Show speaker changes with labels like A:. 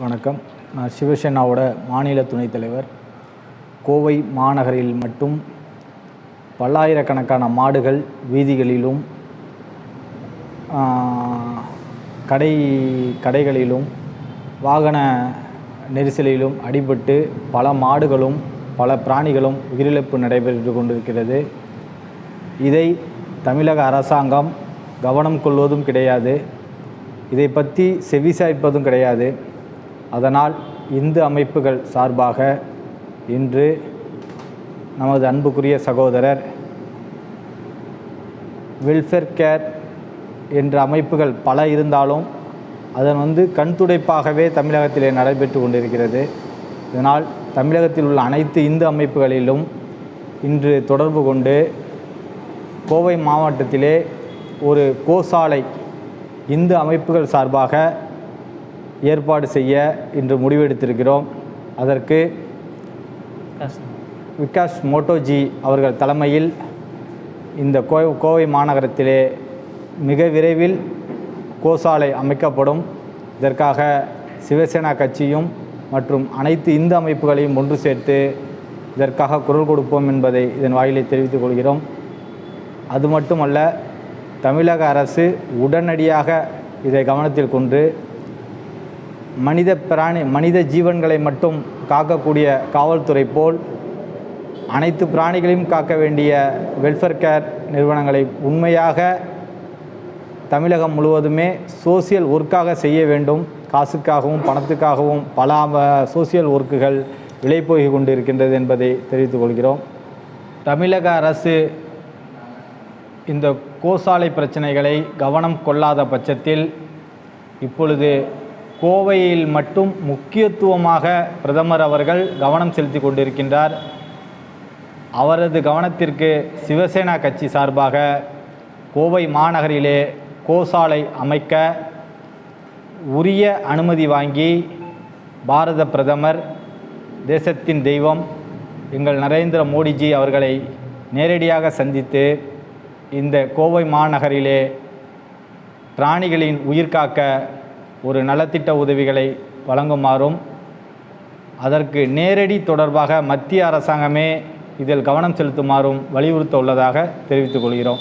A: வணக்கம். நான் சிவசேனாவோட மாநில துணைத் தலைவர். கோவை மாநகரில் மட்டும் பல்லாயிரக்கணக்கான மாடுகள் வீதிகளிலும் கடை கடைகளிலும் வாகன நெரிசலிலும் அடிபட்டு பல மாடுகளும் பல பிராணிகளும் உயிரிழப்பு நடைபெற்று கொண்டிருக்கிறது. இதை தமிழக அரசாங்கம் கவனம் கொள்வதும் கிடையாது. இதை பற்றி செவிசாய்ப்பதும் கிடையாது. அதனால் இந்து அமைப்புகள் சார்பாக இன்று நமது அன்புக்குரிய சகோதரர் வெல்ஃபேர் கேர் என்ற அமைப்புகள் பல இருந்தாலும் அதன் வந்து கண்துடைப்பாகவே தமிழகத்திலே நடைபெற்று கொண்டிருக்கிறது. இதனால் தமிழகத்தில் உள்ள அனைத்து இந்து அமைப்புகளிலும் இன்று தொடர்பு கொண்டு கோவை மாவட்டத்திலே ஒரு கோசாலை இந்து அமைப்புகள் சார்பாக ஏற்பாடு செய்ய இன்று முடிவெடுத்திருக்கிறோம். அதற்கு விகாஸ் மோட்டோஜி அவர்கள் தலைமையில் இந்த கோ கோவை மாநகரத்திலே மிக விரைவில் கோசாலை அமைக்கப்படும். இதற்காக சிவசேனா கட்சியும் மற்றும் அனைத்து இந்து அமைப்புகளையும் ஒன்று சேர்த்து இதற்காக குரல் கொடுப்போம் என்பதை இதன் வாயிலை தெரிவித்துக் கொள்கிறோம். அது மட்டுமல்ல தமிழக அரசு உடனடியாக இதை கவனத்தில் கொண்டு மனித பிராணி மனித ஜீவன்களை மட்டும் காக்கக்கூடிய காவல்துறை போல் அனைத்து பிராணிகளையும் காக்க வேண்டிய வெல்ஃபேர் கேர் நிறுவனங்களை உண்மையாக தமிழகம் முழுவதுமே சோசியல் ஒர்க்காக செய்ய வேண்டும். காசுக்காகவும் பணத்துக்காகவும் பல சோசியல் ஒர்க்குகள் விலை போய் கொண்டிருக்கின்றது என்பதை தெரிவித்துக் கொள்கிறோம். தமிழக அரசு இந்த கோசாலை பிரச்சனைகளை கவனம் கொள்ளாத பட்சத்தில் இப்பொழுது கோவையில் மட்டும் முக்கியத்துவமாக பிரதமர் அவர்கள் கவனம் செலுத்தி கொண்டிருக்கின்றார். அவரது கவனத்திற்கு சிவசேனா கட்சி சார்பாக கோவை மாநகரிலே கோசாலை அமைக்க உரிய அனுமதி வாங்கி பாரத பிரதமர் தேசத்தின் தெய்வம் எங்கள் நரேந்திர மோடிஜி அவர்களை நேரடியாக சந்தித்து இந்த கோவை மாநகரிலே பிராணிகளின் உயிர் காக்க ஒரு நலத்திட்ட உதவிகளை வழங்குமாறும் அதற்கு நேரடி தொடர்பாக மத்திய அரசாங்கமே இதில் கவனம் செலுத்துமாறும் வலியுறுத்த உள்ளதாக தெரிவித்துக் கொள்கிறோம்.